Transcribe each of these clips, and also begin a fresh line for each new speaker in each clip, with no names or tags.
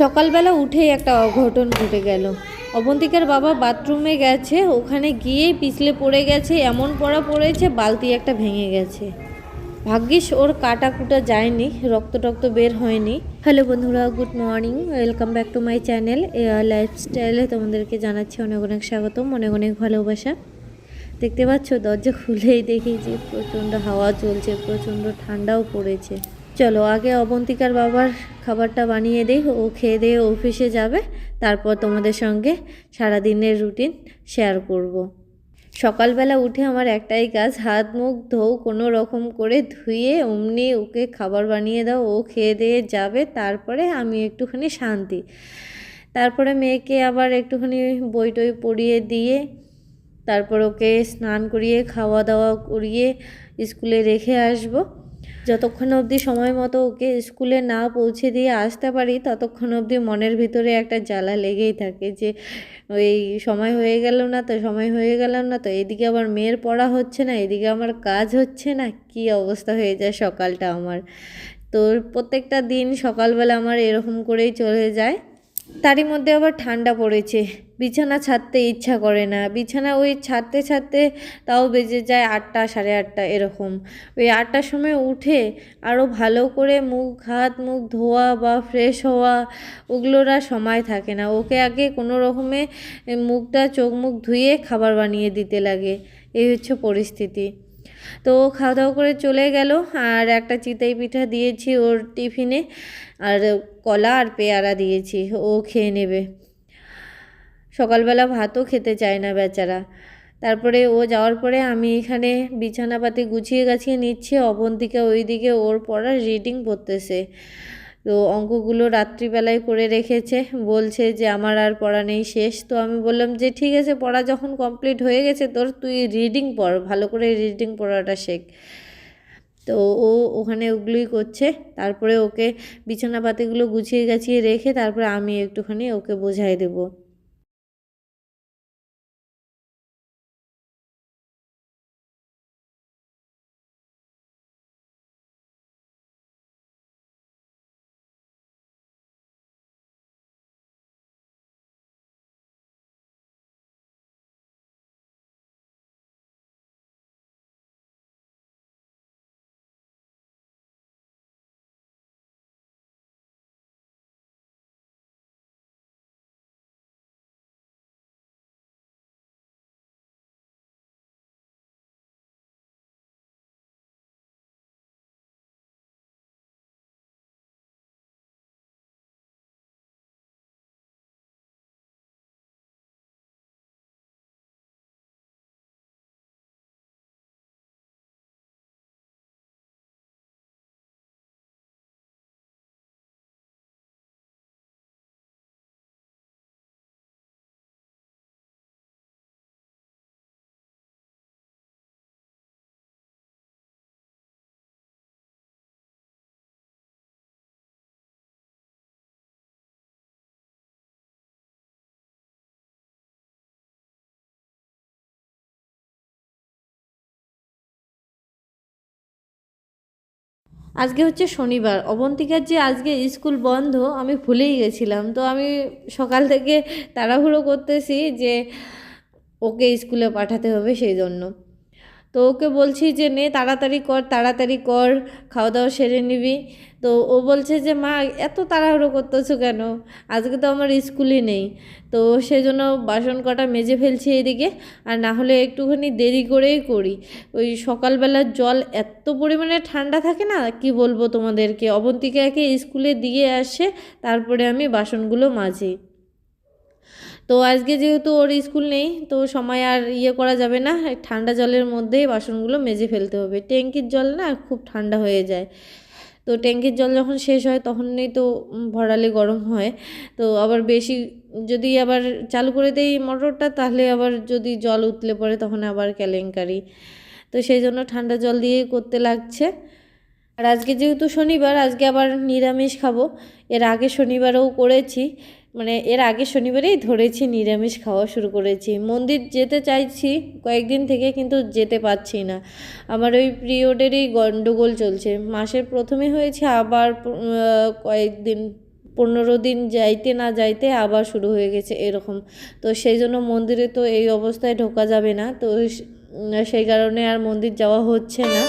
সকালবেলা উঠেই একটা অঘটন ঘটে গেল। অবন্তিকার বাবা বাথরুমে গেছে, ওখানে গিয়েই পিছলে পড়ে গেছে, এমন পড়া পড়েছে, বালতি একটা ভেঙে গেছে। ভাগ্যিস ওর কাটা কুটা যায়নি রক্ত টক্ত বের হয়নি। হ্যালো বন্ধুরা, good morning, welcome back to my channel লাইফস্টাইলে তোমাদেরকে জানাচ্ছি অনেক অনেক স্বাগতম, অনেক অনেক ভালোবাসা। দেখতে পাচ্ছ, দরজা খুলেই দেখি যে প্রচণ্ড হাওয়া চলছে, প্রচণ্ড ঠান্ডাও পড়েছে। চলো, আগে অবন্তিকার বাবার খাবারটা বানিয়ে দেই, ও খেয়ে দিয়ে অফিসে যাবে। তারপর তোমাদের সঙ্গে সারাদিনের রুটিন শেয়ার করব। সকালবেলা উঠে আমার একটাই কাজ, হাত, মুখ, ধোও, কোনো রকম করে ধুয়ে অমনি ওকে খাবার বানিয়ে দাও, ও খেয়ে দিয়ে যাবে, তারপরে আমি একটুখানি শান্তি। তারপরে মেয়েকে আবার একটুখানি বই টই পড়িয়ে দিয়ে, তারপর ওকে স্নান করিয়ে, খাওয়া দাওয়া করিয়ে স্কুলে রেখে আসব। যতক্ষণ অবধি সময় মতো ওকে স্কুলে না পৌঁছে দিয়ে আসতে পারি, ততক্ষণ অবধি মনের ভিতরে একটা জ্বালা লেগেই থাকে যে, ওই সময় হয়ে গেল না তো, সময় হয়ে গেল না তো, এদিকে আবার মেয়ের পড়া হচ্ছে না, এদিকে আমার কাজ হচ্ছে না, কি অবস্থা হয়ে যায় সকালটা আমার। তো প্রত্যেকটা দিন সকালবেলা আমার এরকম করেই চলে যায়। তারই মধ্যে আবার ঠান্ডা পড়েছে। বিছানা ছাড়তে ইচ্ছা করে না। বিছানা ওই ছাড়তে ছাড়তে তাও বেজে যায় আটটা, সাড়ে আটটা এরকম। ওই আটটার সময় উঠে আরও ভালো করে মুখ, হাত, মুখ ধোয়া বা ফ্রেশ হওয়া ওগুলোর আর সময় থাকে না। ওকে আগে কোনো রকমে মুখটা, চোখ, মুখ ধুয়ে খাবার বানিয়ে দিতে লাগে। এই হচ্ছে পরিস্থিতি। তো খাওয়া দাওয়া করে চলে গেল আর একটা চিতাই পিঠা দিয়েছি ওর টিফিনে। আর কলা আর পেয়ারা দিয়েছি। ও খেয়ে নেবে। সকালবেলা ভাতও খেতে চায় না বেচারা। তারপরে ও যাওয়ার পরে আমি এখানে বিছানাপাতি গুছিয়ে গাছিয়ে নিচ্ছি, অবন্তিকা ওইদিকে ওর পড়া রিডিং পড়তেছে। তো অঙ্কগুলো রাত্রিবেলায় করে রেখেছে, বলছে যে আমার আর পড়া নেই, শেষ। তো আমি বললাম যে ঠিক আছে, পড়া যখন কমপ্লিট হয়ে গেছে তোর, তুই রিডিং পড়, ভালো করে রিডিং পড়াটা শেখ। তো ও ওখানে ওগুলোই করছে, তারপরে ওকে বিছানাপাতিগুলো গুছিয়ে গাছিয়ে রেখে তারপরে আমি একটুখানি ওকে বোঝাই দেবো। আজকে হচ্ছে শনিবার। অবন্তিকার যে আজকে স্কুল বন্ধ, আমি ভুলেই গেছিলাম। তো আমি সকাল থেকে তাড়াহুড়ো করতেছি যে ওকে স্কুলে পাঠাতে হবে সেই জন্য তো ওকে বলছি যে, নে, তাড়াতাড়ি কর তাড়াতাড়ি কর খাওয়া দাওয়া সেরে নিবি। তো ও বলছে যে, মা, এত তাড়াহুড়ো করতেছো কেন? আজকে তো আমার স্কুলই নেই। তো সেজন্য বাসন কটা মেজে ফেলছি এদিকে আর না হলে একটুখানি দেরি করেই করি। ওই সকালবেলার জল এত পরিমাণে ঠান্ডা থাকে না, কি বলব তোমাদেরকে? অবন্তিকাকে স্কুলে দিয়ে আসে, তারপরে আমি বাসনগুলো মাজি। তো আজকে যেহেতু ওর স্কুল নেই, তো সময় আর ইয়ে করা যাবে না। ঠান্ডা জলের মধ্যেই বাসনগুলো মেজে ফেলতে হবে। ট্যাঙ্কির জল না খুব ঠান্ডা হয়ে যায়। তো ট্যাঙ্কির জল যখন শেষ হয় তখনই তো ভরালে গরম হয়। তো আবার বেশি যদি আবার চালু করে দেই মোটরটা, তাহলে আবার যদি জল উতলে পড়ে তখন আবার কেলেঙ্কারি। তো সেই জন্য ঠান্ডা জল দিয়েই করতে লাগছে। আর আজকে যেহেতু শনিবার, আজকে আবার নিরামিষ খাব। এর আগে শনিবারেও করেছি। মানে এর আগে শনিবারেই ধরেছি নিরামিষ খাওয়া শুরু করেছি। মন্দির যেতে চাইছি কয়েকদিন থেকে কিন্তু যেতে পারছি না। আমার ওই পিরিয়ডেরই গণ্ডগোল চলছে। মাসের প্রথমে হয়েছে, আবার কয়েকদিন, পনেরো দিন যাইতে না যাইতে আবার শুরু হয়ে গেছে এরকম। তো সেই জন্য মন্দিরে তো এই অবস্থায় ঢোকা যাবে না। তো সেই কারণে আর মন্দির যাওয়া হচ্ছে না।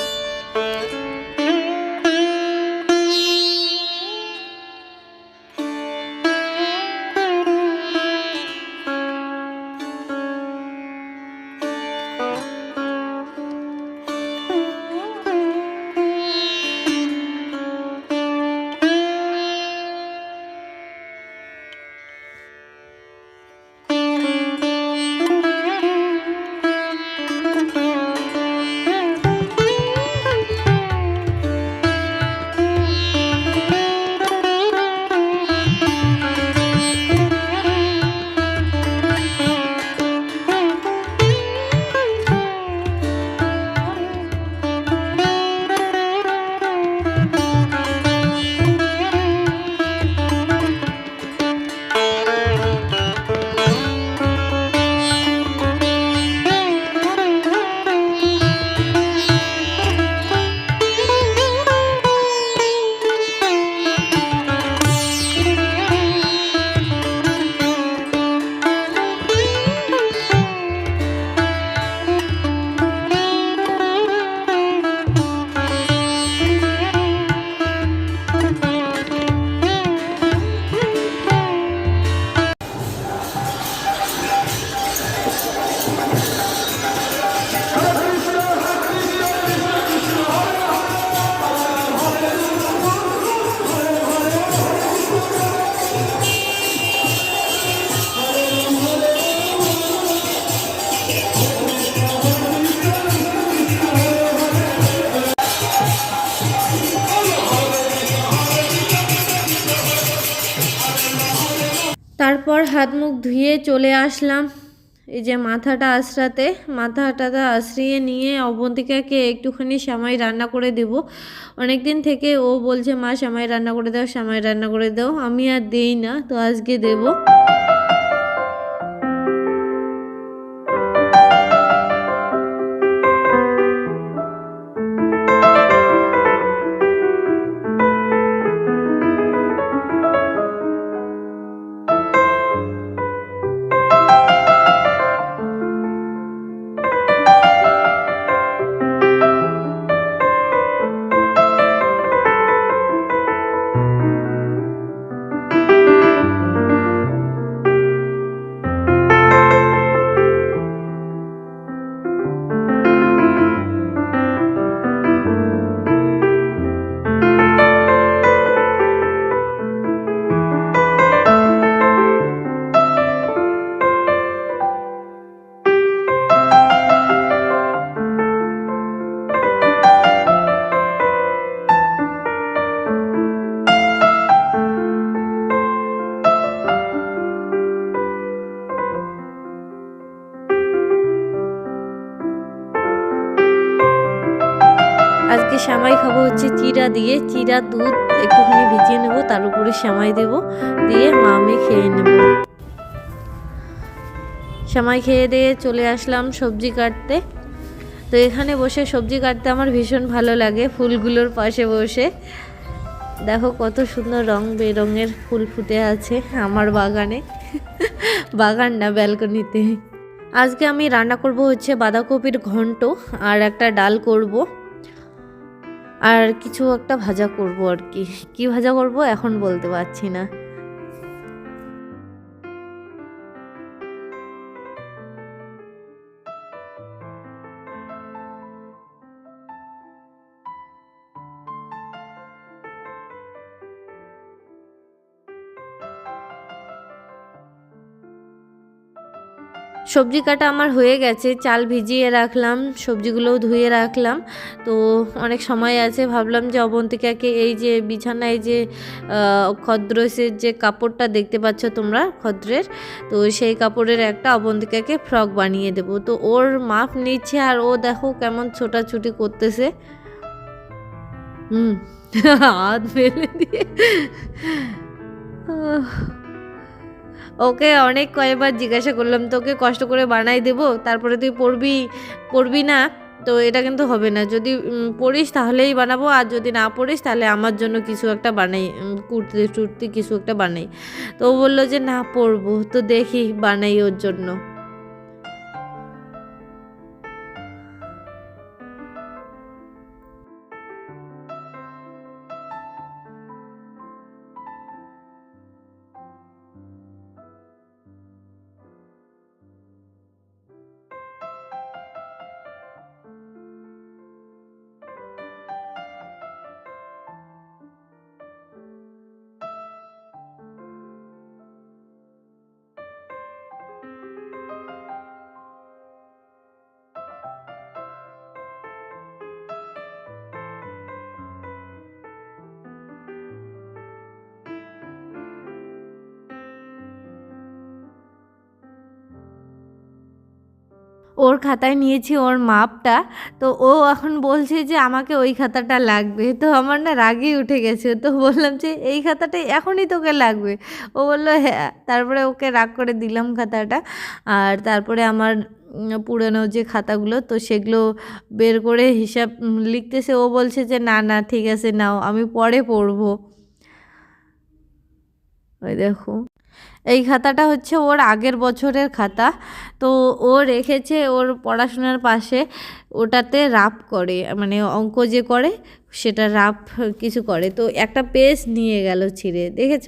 তারপর হাত মুখ ধুয়ে চলে আসলাম। এই যে মাথাটা আশ্রাতে মাথাটা আশ্রিয়ে নিয়ে অবন্তিকাকে একটুখানি সামাই রান্না করে দেব। অনেক দিন থেকে ও বলছে, মা, সামাই রান্না করে দাও, সামাই রান্না করে দাও। আমি আর দেই না, তো আজকে দেবো। আজকে সামাই খাব হচ্ছে চিরা দিয়ে। চিরা দুধ একটুখানি ভিজিয়ে নেব, তার উপরে সামাই দেব। দিয়ে মা আমি খেয়ে নেব। সামাই খেয়ে দিয়ে চলে আসলাম সবজি কাটতে। তো এখানে বসে সবজি কাটতে আমার ভীষণ ভালো লাগে, ফুলগুলোর পাশে বসে। দেখো কত সুন্দর রং বেরঙের ফুল ফুটে আছে আমার বাগানে। বাগান না, ব্যালকনিতে। আজকে আমি রান্না করব হচ্ছে বাঁধাকপির ঘন্ট আর একটা ডাল করব। আর কিছু একটা ভাজা করব আর কি। কি ভাজা করব এখন বলতে পারছি না। সবজি কাটা আমার হয়ে গেছে, চাল ভিজিয়ে রাখলাম, সবজিগুলোও ধুয়ে রাখলাম। তো অনেক সময় আছে, ভাবলাম যে অবন্তিকাকে এই যে বিছানায় যে খদ্রসের যে কাপড়টা দেখতে পাচ্ছ তোমরা, খদ্রের, তো সেই কাপড়ের একটা অবন্তিকাকে ফ্রক বানিয়ে দেব। তো ওর মাপ নিচ্ছে আর ও দেখো কেমন ছোটাছুটি করতেছে। হুম, হাত ফেলে দিয়ে। ওকে অনেক কয়েকবার জিজ্ঞাসা করলাম, তোকে কষ্ট করে বানাই দেব, তারপরে তুই পড়বি পড়বি না? তো এটা কিন্তু হবে না। যদি পড়িস তাহলেই বানাবো, আর যদি না পড়িস তাহলে আমার জন্য কিছু একটা বানাই কুর্তি টুর্তি কিছু একটা বানাই। তো ও বলল যে, না, পড়ব। তো দেখি বানাই ওর জন্য। ওর খাতায় নিয়েছি ওর মাপটা, তো ও এখন বলছে যে আমাকে ওই খাতাটা লাগবে। তো আমার না রাগই উঠে গেছে। তো বললাম যে এই খাতাটা এখনই তোকে লাগবে। ও বলল হ্যাঁ। তারপরে ওকে রাগ করে দিলাম খাতাটা। আর তারপরে আমার পুরনো যে খাতাগুলো, তো সেগুলো বের করে হিসাব লিখতেছে। ও বলছে যে, না না, ঠিক আছে, নাও, আমি পরে পড়ব। ওই দেখো। এই খাতাটা হচ্ছে ওর আগের বছরের খাতা। তো ও রেখেছে ওর পড়াশোনার পাশে ওটাতে রাফ করে মানে অঙ্ক যে করে সেটা রাফ কিছু করে। তো একটা পেজ নিয়ে গেল ছিঁড়ে, দেখেছ?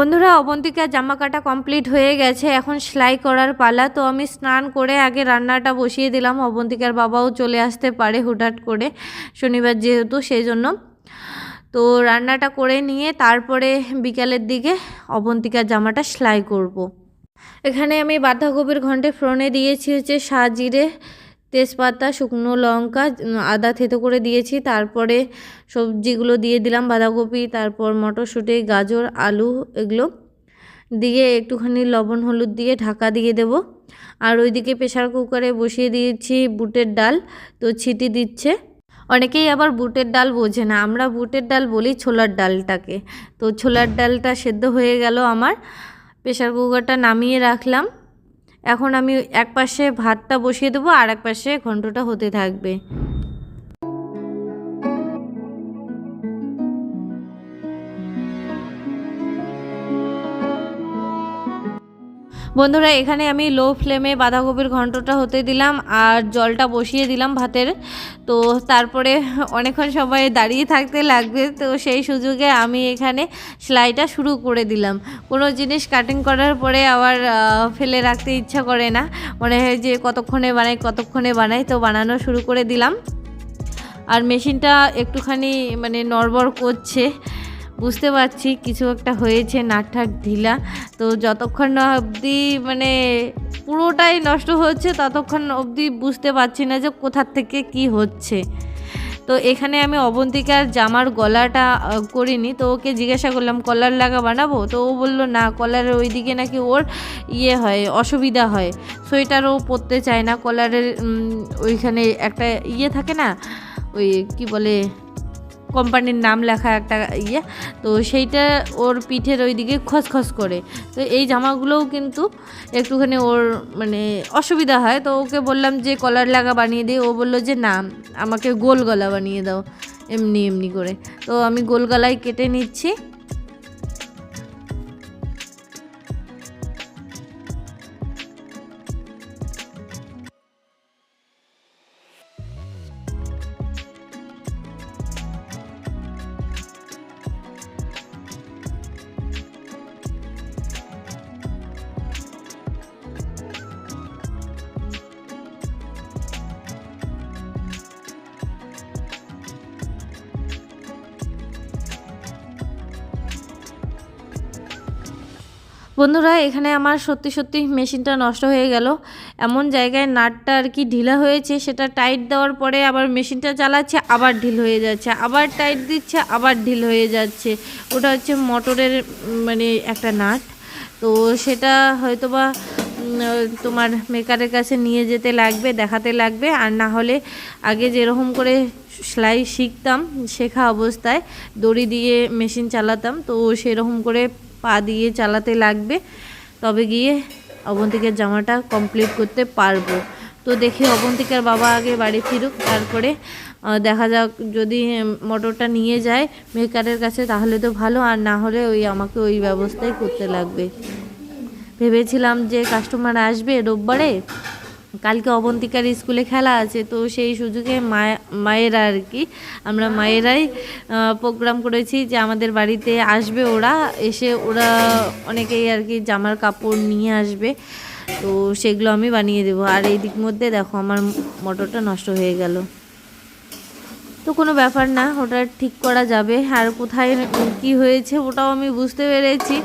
বন্ধুরা, অবন্তিকার জামা কাটা কমপ্লিট হয়ে গেছে। এখন সেলাই করার পালা। তো আমি স্নান করে আগে রান্নাটা বসিয়ে দিলাম। অবন্তিকার বাবাও চলে আসতে পারে হুটহাট করে শনিবার যেহেতু সেই জন্য তো রান্নাটা করে নিয়ে তারপরে বিকালের দিকে অবন্তিকার জামাটা সেলাই করব। এখানে আমি বাঁধাকপির ঘন্টে ফ্রনে দিয়েছি হচ্ছে সাজিরে। তেজপাতা, শুকনো লঙ্কা আদা থেতো করে দিয়েছি। তারপরে সবজিগুলো দিয়ে দিলাম, বাঁধাকপি, তারপর মটরশুঁটি, গাজর, আলু, এগুলো দিয়ে একটুখানি লবণ, হলুদ দিয়ে ঢাকা দিয়ে দেব। আর ওইদিকে প্রেশার কুকারে বসিয়ে দিয়েছি বুটের ডাল, তো ছিটি দিচ্ছে। অনেকেই আবার বুটের ডাল বোঝে না, আমরা বুটের ডাল বলি ছোলার ডালটাকে। তো ছোলার ডালটা সেদ্ধ হয়ে গেল আমার প্রেশার কুকারটা নামিয়ে রাখলাম। এখন আমি এক পাশে ভাতটা বসিয়ে দেবো আর এক পাশে ঘন্টটা হতে থাকবে। বন্ধুরা, এখানে আমি লো ফ্লেমে বাঁধাকপির ঘন্টটা হতে দিলাম আর জলটা বসিয়ে দিলাম ভাতের। তো তারপরে অনেকক্ষণ সময় দাঁড়িয়ে থাকতে লাগবে, তো সেই সুযোগে আমি এখানে সেলাইটা শুরু করে দিলাম। কোনো জিনিস কাটিং করার পরে আবার ফেলে রাখতে ইচ্ছা করে না। মনে হয় যে কতক্ষণে বানাই কতক্ষণে বানাই, তো বানানো শুরু করে দিলাম। আর মেশিনটা একটুখানি মানে নড়বড় করছে। বুঝতে পারছি, কিছু একটা হয়েছে নাটঠাট ঢিলা। তো যতক্ষণ না অবধি মানে পুরোটাই নষ্ট হচ্ছে, ততক্ষণ অবধি বুঝতে পারছি না যে কোথার থেকে কি হচ্ছে। তো এখানে আমি অবন্তিকার জামার গলাটা করিনি, তো ওকে জিজ্ঞাসা করলাম, কলার লাগা বানাবো? তো ও বলল, না কলারের ওইদিকে নাকি ওর ইয়ে হয়, অসুবিধা হয়। সোয়েটার ও পরতে চায় না, কলারের ওইখানে একটা ইয়ে থাকে না, ওই কি বলে কোম্পানির নাম লেখা একটা ইয়ে তো সেইটা ওর পিঠের ওইদিকে খসখস করে। তো এই জামাগুলোও কিন্তু একটুখানি ওর মানে অসুবিধা হয়। তো ওকে বললাম যে, কলার লাগা বানিয়ে দিই ও বলল যে, না, আমাকে গোল গলা বানিয়ে দাও। এমনি এমনি করে। তো আমি গোল গলায় কেটে নিচ্ছি। বন্ধুরা এখানে আমার সত্যি সত্যি মেশিনটা নষ্ট হয়ে গেল। এমন জায়গায় নাটটা আর কি ঢিলা হয়েছে সেটা টাইট দেওয়ার পরে আবার মেশিনটা চালাচ্ছে আবার ঢিল হয়ে যাচ্ছে আবার টাইট দিচ্ছে আবার ঢিল হয়ে যাচ্ছে। ওটা হচ্ছে মোটরের মানে একটা নাট। তো সেটা হয়তোবা উম, তোমার মেকারের কাছে নিয়ে যেতে লাগবে দেখাতে লাগবে। আর না হলে আগে যেরকম করে সেলাই শিখতাম শেখা অবস্থায় দড়ি দিয়ে মেশিন চালাতাম তো সেরকম করে পা দিয়ে চালাতে লাগবে। তবে গিয়ে অবন্তিকার জামাটা কমপ্লিট করতে পারব। তো দেখি অবন্তিকার বাবা আগে বাড়ি ফিরুক, তারপরে দেখা যাক যদি মোটরটা নিয়ে যায় মেকারের কাছে তাহলে তো ভালো, আর না হলে ওই আমাকে ওই ব্যবস্থাই করতে লাগবে। ভেবেছিলাম যে কাস্টমার আসবে রোববারে কালকে অবন্তিকার স্কুলে খেলা আছে, তো সেই সুযোগে মায় মায়েরা আর কি, আমরা মায়েরাই প্রোগ্রাম করেছি যে আমাদের বাড়িতে আসবে ওরা, এসে ওরা অনেকেই আর কি জামার কাপড় নিয়ে আসবে, তো সেগুলো আমি বানিয়ে দেবো। আর এই দিক মধ্যে দেখো আমার মোটরটা নষ্ট হয়ে গেল। তো কোনো ব্যাপার না, ওটা ঠিক করা যাবে। আর কোথায় কি হয়েছে ওটাও আমি বুঝতে পেরেছি।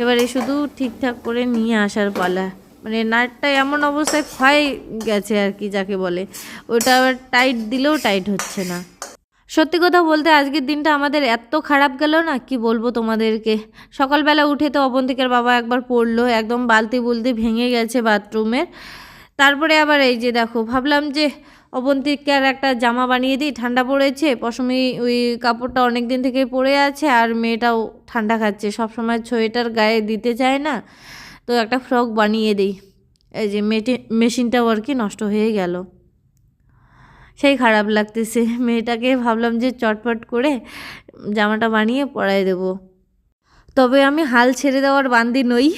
এবারে শুধু ঠিকঠাক করে নিয়ে আসার পালা। মানে নাটটা এমন অবস্থায় ক্ষয় গেছে আর কি যাকে বলে। ওটা আবার টাইট দিলেও টাইট হচ্ছে না। সত্যি কথা বলতে আজকের দিনটা আমাদের এত খারাপ গেল না? কি বলব তোমাদেরকে? সকালবেলা উঠে তো অবন্তিকার বাবা একবার পড়ল, একদম বালতি বুলতি ভেঙে গেছে বাথরুমের। তারপরে আবার এই যে দেখো, ভাবলাম যে অবন্তিকার একটা জামা বানিয়ে দিই, ঠান্ডা পড়েছে, পশমি ওই কাপড়টা অনেক দিন থেকে পড়ে আছে আর মেয়েটাও ঠান্ডা খাচ্ছে। সব সময় সোয়েটার গায়ে দিতে চায় না। তো একটা ফ্রক বানিয়ে দিই। এই যে মেটে মেশিনটাও আর কি নষ্ট হয়ে গেল। সেই খারাপ লাগতেছে। মেয়েটাকে ভাবলাম যে চটপট করে জামাটা বানিয়ে পরাই দেবো। তবে আমি হাল ছেড়ে দেওয়ার বান্দি নই।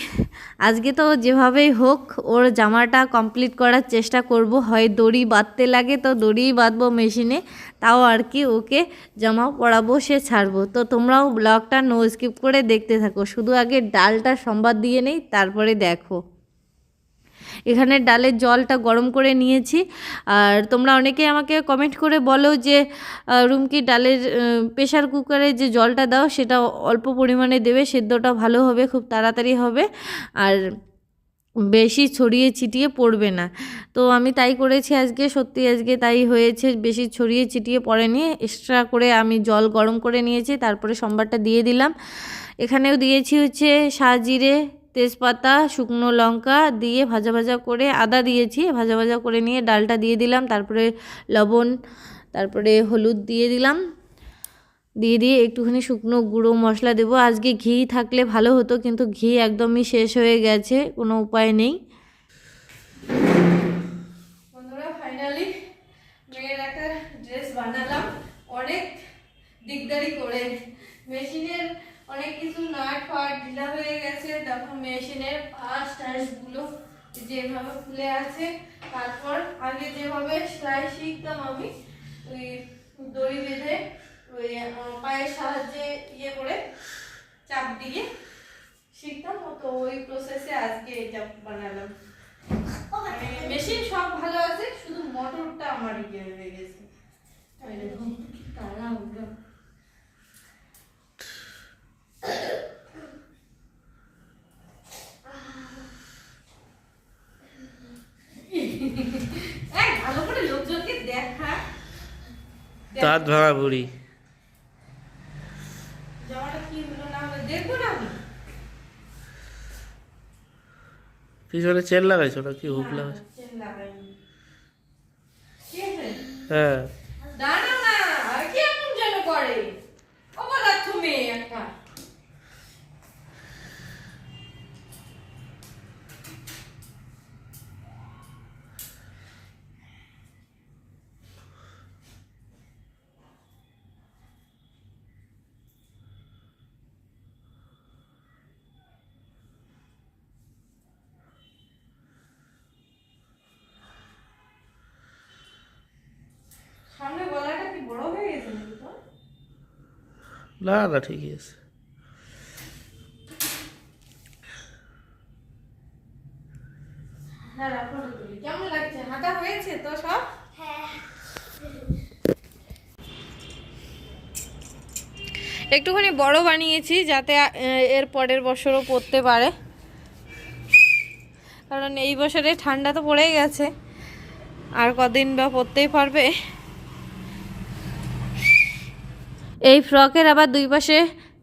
আজকে তো যেভাবেই হোক ওর জামাটা কমপ্লিট করার চেষ্টা করব। হয় দড়ি বাঁধতে লাগে তো দড়িই বাঁধবো মেশিনে। তাও আর কি ওকে জামা পরাবো সে ছাড়বো। তো তোমরাও ব্লগটা নো স্কিপ করে দেখতে থাকো। শুধু আগে ডালটা সম্বাদ দিয়ে নেই, তারপরে দেখো। এখানে ডালের জলটা গরম করে নিয়েছি। আর তোমরা অনেকে আমাকে কমেন্ট করে বলো যে রুমকি ডালের প্রেশার কুকারে যে জলটা দাও, সেটা অল্প পরিমাণে দেবে, সেদ্ধটা ভালো হবে, খুব তাড়াতাড়ি হবে। আর বেশি ছড়িয়ে ছিটিয়ে পড়বে না। তো আমি তাই করেছি আজকে, সত্যি আজকে তাই হয়েছে, বেশি ছড়িয়ে ছিটিয়ে পড়েনি। এক্সট্রা করে আমি জল গরম করে নিয়েছি, তারপরে সোমবারটা দিয়ে দিলাম। এখানেও দিয়েছি হচ্ছে সাজিরে তেজপাতা, শুকনো লঙ্কা দিয়ে ভাজা ভাজা করে আদা দিয়েছি, ভাজা ভাজা করে নিয়ে ডালটা দিয়ে দিলাম, তারপরে লবণ, তারপরে হলুদ দিয়ে দিলাম। দিয়ে দিয়ে একটুখানি শুকনো গুঁড়ো মশলা দেবো। আজকে ঘি থাকলে ভালো হতো, কিন্তু ঘি একদমই শেষ হয়ে গেছে, কোনো উপায় নেই। তারপর আগে যেভাবে সেলাই শিখতাম আমি দড়ি বেঁধে পায়ের সাহায্যে ইয়ে করে চাপ দিয়ে শিখতাম তো ওই প্রসেসে আজকে এটা বানালাম। মানে মেশিন সব ভালো আছে শুধু মোটরটা আমার ইয়ে হয়ে গেছে। তারা
দাঁত ভাঙা বুড়ি। পিছনে চেন লাগাইছো না কি হুক লাগাইছো হ্যাঁ।
না আর কি এমন যেন করে? অপদার্থ তুমি একটা সামনে গলাটা কি বড় হয়ে গেছে নাকি তোর
না না ঠিকই আছে।
না রাখো তুলি কেমন লাগছে? হাঁটা হয়েছে তো সব? একটুখানি বড় বানিয়েছি যাতে এর পরের বছরও পড়তে পারে। কারণ এই বছরে ঠান্ডা তো পড়েই গেছে। আর কদিন বা পড়তেই পারবে। এই ফ্রকের আবার দুই পাশে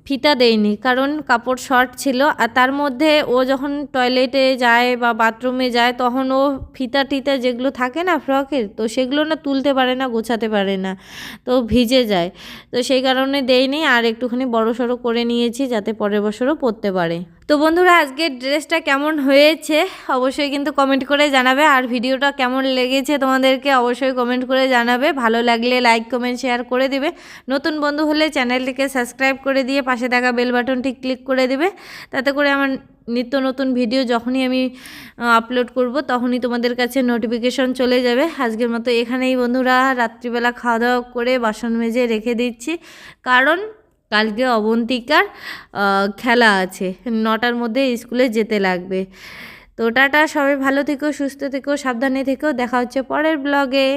ফিতা দেয়নি, কারণ কাপড় শর্ট ছিল আর তার মধ্যে ও যখন টয়লেটে যায় বা বাথরুমে যায় তখন ও ফিতা টিতা যেগুলো থাকে না ফ্রকের, তো সেগুলো না তুলতে পারে না, গোছাতে পারে না, তো ভিজে যায়। তো সেই কারণে দেয়নি আর একটুখানি বড় সড়ো করে নিয়েছি যাতে পরের বছরও পরতে পারে। তো বন্ধুরা, আজকের ড্রেসটা কেমন হয়েছে অবশ্যই কিন্তু কমেন্ট করে জানাবে। আর ভিডিওটা কেমন লেগেছে তোমাদেরকে অবশ্যই কমেন্ট করে জানাবে। ভালো লাগলে লাইক কমেন্ট শেয়ার করে দিবে। নতুন বন্ধু হলে চ্যানেলটিকে সাবস্ক্রাইব করে দিয়ে পাশে থাকা বেল বাটনটি ক্লিক করে দিবে। তাতে করে আমার নিত্য নতুন ভিডিও যখনই আমি আপলোড করব, তখনই তোমাদের কাছে নোটিফিকেশন চলে যাবে। আজকের মতো এখানেই বন্ধুরা, রাত্রিবেলা খাওয়া দাওয়া করে বাসন মেজে রেখে দিচ্ছি। কারণ কালকে অবন্তিকার খেলা আছে। নটার মধ্যে স্কুলে যেতে লাগবে। তো টাটা, সবাই ভালো থেকো, সুস্থ থেকো, সাবধানে থেকো। দেখা হচ্ছে পরের ব্লগে